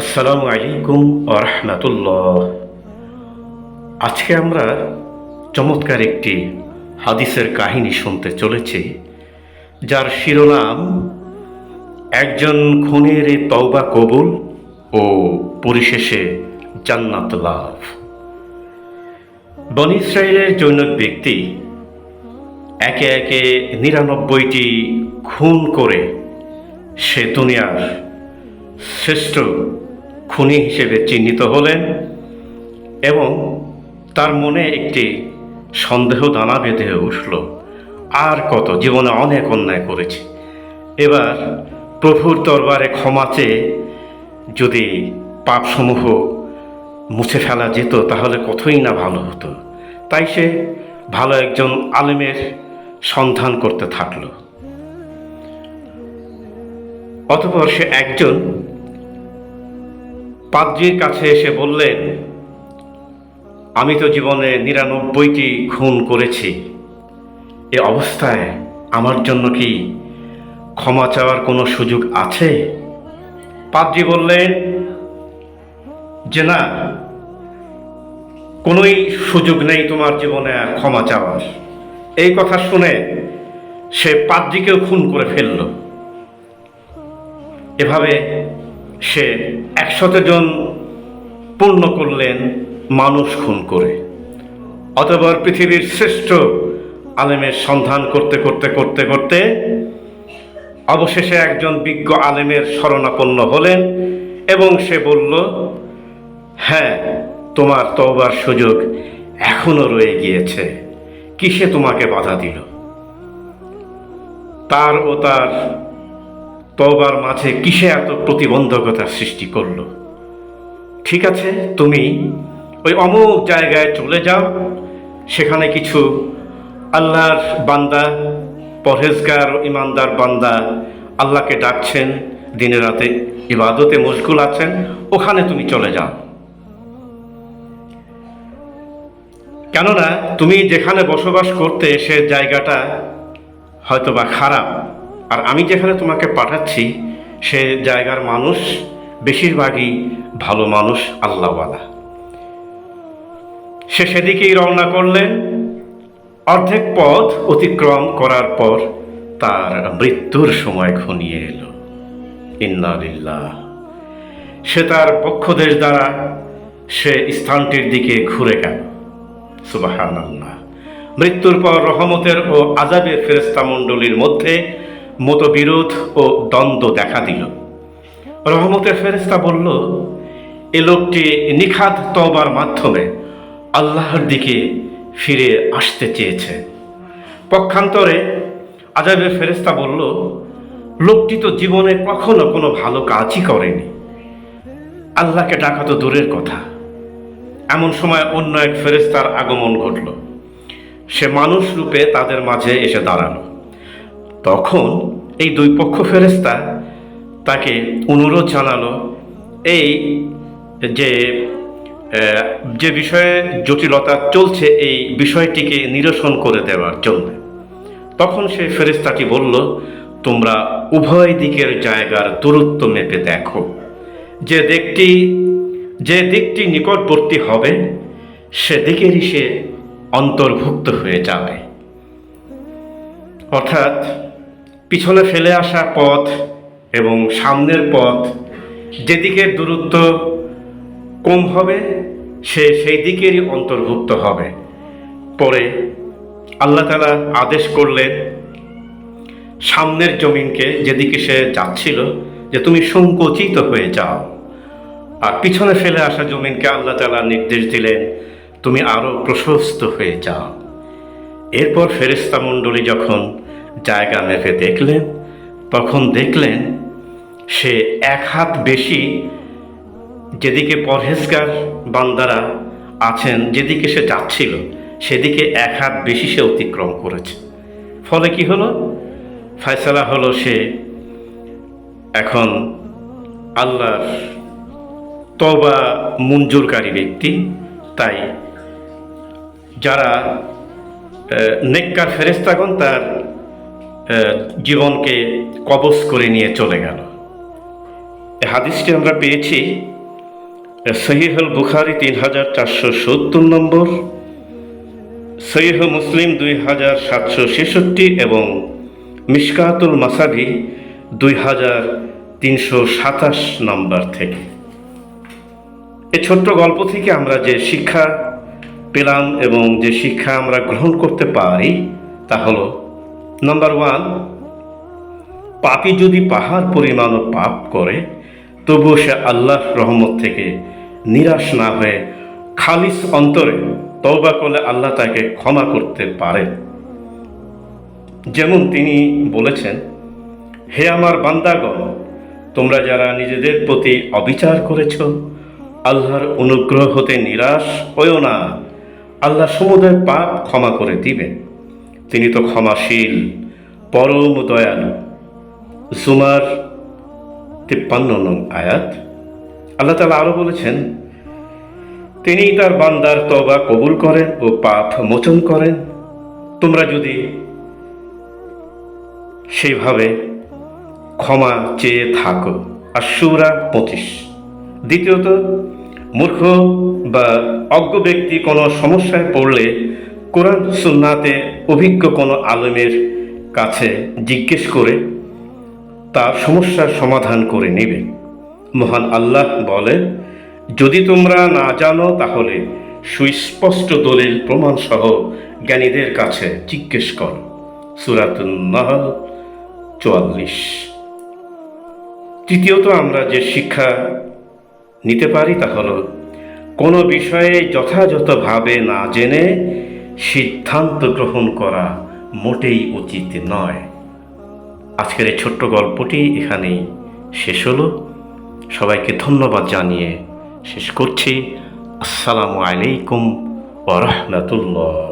আসসালামু আলাইকুম রহমতুল্লাহ। আজকে আমরা চমৎকার একটি হাদিসের কাহিনী শুনতে চলেছি, যার শিরোনাম, একজন খুনের তওবা কবুল ও পরিশেষে জান্নাত লাভ। বনি ইসরায়েলের জৈনক ব্যক্তি একে একে নিরানব্বইটি খুন করে সে দুনিয়ার শ্রেষ্ঠ খুনি হিসেবে চিহ্নিত হলেন এবং তার মনে একটি সন্দেহ দানা বেঁধে উঠল, আর কত? জীবনে অনেক অন্যায় করেছি। এবার প্রভুর দরবারে ক্ষমা চেয়ে যদি পাপসমূহ মুছে ফেলা যেত, তাহলে কতই না ভালো হতো? তাই সে ভালো একজন আলেমের সন্ধান করতে থাকল। অতপর সে একজন পাদ্রির কাছে এসে বললেন, আমি তো জীবনে নিরানব্বইটি খুন করেছি। এ অবস্থায় আমার জন্য কি ক্ষমা চাওয়ার কোনো সুযোগ আছে? পাদ্রি বললেন, যে না, কোনোই সুযোগ নেই তোমার জীবনে আর ক্ষমা চাওয়ার। এই কথা শুনে সে পাদ্রিকেও খুন করে ফেলল। এভাবে সে একশত জন পূর্ণ করলেন মানুষ খুন করে। অতবার পৃথিবীর শ্রেষ্ঠ আলেমের সন্ধান করতে করতে করতে করতে অবশেষে একজন বিজ্ঞ আলেমের শরণাপন্ন হলেন এবং সে বলল হ্যাঁ তোমার তওবার সুযোগ এখনও রয়ে গিয়েছে। কিসে তোমাকে বাধা দিল? তার ও তার তবার মাঝে কিসে এত প্রতিবন্ধকতার সৃষ্টি করল? ঠিক আছে, তুমি ওই অমুক জায়গায় চলে যাও। সেখানে কিছু আল্লাহর বান্দা, পরহেজগার ইমানদার বান্দা আল্লাহকে ডাকছেন, দিনে রাতে ইবাদতে মশগুল আছেন, ওখানে তুমি চলে যাও। কেননা তুমি যেখানে বসবাস করতে সে জায়গাটা হয়তোবা খারাপ। আর আমি যেখানে তোমাকে পাঠাচ্ছি, সে জায়গার মানুষ বেশিরভাগই ভালো মানুষ আল্লাহওয়ালা। সে সেদিকেই রওনা করলেন। অর্ধেক পথ অতিক্রম করার পর তার মৃত্যুর সময় ঘনিয়ে এলো। ইন্নালিল্লাহ সে তার পক্ষদেশ দ্বারা সে স্থানটির দিকে ঘুরে গেল। সুবাহান মৃত্যুর পর রহমতের ও আজাবের ফেরেস্তা মণ্ডলীর মধ্যে মতবিরোধ ও দ্বন্দ্ব দেখা দিল। রহমতের ফেরেস্তা বলল, এ লোকটি নিখাত তবার মাধ্যমে আল্লাহর দিকে ফিরে আসতে চেয়েছে। পক্ষান্তরে আজাবের ফেরেস্তা বলল, লোকটি তো জীবনে কখনো কোনো ভালো কাজই করেনি। আল্লাহকে ডাকা তো দূরের কথা। এমন সময় অন্য এক ফেরেস্তার আগমন ঘটল। সে মানুষ রূপে তাদের মাঝে এসে দাঁড়াল। তখন এই দুই পক্ষ ফেরেস্তা তাকে অনুরোধ জানালো, এই যে যে বিষয়ে জটিলতা চলছে, এই বিষয়টিকে নিরসন করে দেওয়ার জন্য। তখন সেই ফেরেস্তাটি বলল, তোমরা উভয় দিকের জায়গার দূরত্ব মেপে দেখো। যে দিকটি যে দিকটি নিকটবর্তী হবে সেদিকেরই সে অন্তর্ভুক্ত হয়ে যাবে। অর্থাৎ পিছনে ফেলে আসা পথ এবং সামনের পথ, যেদিকে দূরত্ব কম হবে, সে সেই দিকেরই অন্তর্ভুক্ত হবে। পরে আল্লাহ তালা আদেশ করলেন, সামনের জমিনকে যেদিকে সে যাচ্ছিল, যে তুমি সংকুচিত হয়ে যাও। আর পিছনে ফেলে আসা জমিনকে আল্লাহ তালা নির্দেশ দিলেন, তুমি আরও প্রশস্ত হয়ে যাও। এরপর ফেরেস্তা মণ্ডলী যখন জায়গা মেপে দেখলেন, তখন দেখলেন সে এক হাত বেশি যেদিকে পরহেজগার বান্দারা আছেন, যেদিকে সে যাচ্ছিল, সেদিকে এক হাত বেশি সে অতিক্রম করেছে। ফলে কি হলো? ফয়সালা হলো সে এখন আল্লাহর তবা মঞ্জুরকারী ব্যক্তি। তাই যারা নেককার ফেরেস্তাগণ তার জীবনকে কবজ করে নিয়ে চলে গেল। হাদিসটি আমরা পেয়েছি সহিহুল বুখারি তিন হাজার চারশো সত্তর নম্বর, সহিহ মুসলিম দুই হাজার সাতশো ছেষট্টি এবং মিসকাতুল মাসাবি দুই হাজার তিনশো সাতাশ নম্বর থেকে। এই ছোট্ট গল্প থেকে আমরা যে শিক্ষা পেলাম এবং যে শিক্ষা আমরা গ্রহণ করতে পারি, তা হলো নাম্বার ওয়ান পাপি যদি পাহাড় পরিমাণও পাপ করে তবুও সে আল্লাহর রহমত থেকে নিরাশ না হয়ে খালিস অন্তরে তওবা করলে আল্লাহ তাকে ক্ষমা করতে পারে। যেমন তিনি বলেছেন, হে আমার বান্দাগণ, তোমরা যারা নিজেদের প্রতি অবিচার করেছ, আল্লাহর অনুগ্রহ হতে নিরাশ হয়েও না। আল্লাহ সমুদয় পাপ ক্ষমা করে দিবেন। তিনি তো ক্ষমাশীল, পরম দয়ালু। জুমার তিপ্পান্ন নং আয়াত। আল্লাহ তালা আরও বলেছেন, তিনি তার বান্দার তবা কবুল করেন ও পাপ মোচন করেন। তোমরা যদি সেইভাবে ক্ষমা চেয়ে থাকো। আর সুরা পঁচিশ। দ্বিতীয়ত, মূর্খ বা অজ্ঞ ব্যক্তি কোনো সমস্যায় পড়লে কোরআন সুন্নাতে অভিজ্ঞ কোনো আলেমের কাছে জিজ্ঞেস করে তার সমস্যার সমাধান করে নেবে। মহান আল্লাহ বলে যদি তোমরা না জানো, তাহলে সুস্পষ্ট দলিল প্রমাণ সহ জ্ঞানীদের কাছে জিজ্ঞেস কর। সুরাতুন নহল চুয়াল্লিশ। তৃতীয়ত আমরা যে শিক্ষা নিতে পারি তা হল, কোনো বিষয়ে যথাযথভাবে না জেনে সিদ্ধান্ত গ্রহণ করা মোটেই উচিত নয়। আজকের এই ছোট্ট গল্পটি এখানেই শেষ হলো। সবাইকে ধন্যবাদ জানিয়ে শেষ করছি। আসসালামু আলাইকুম ওরহমতুল্লাহ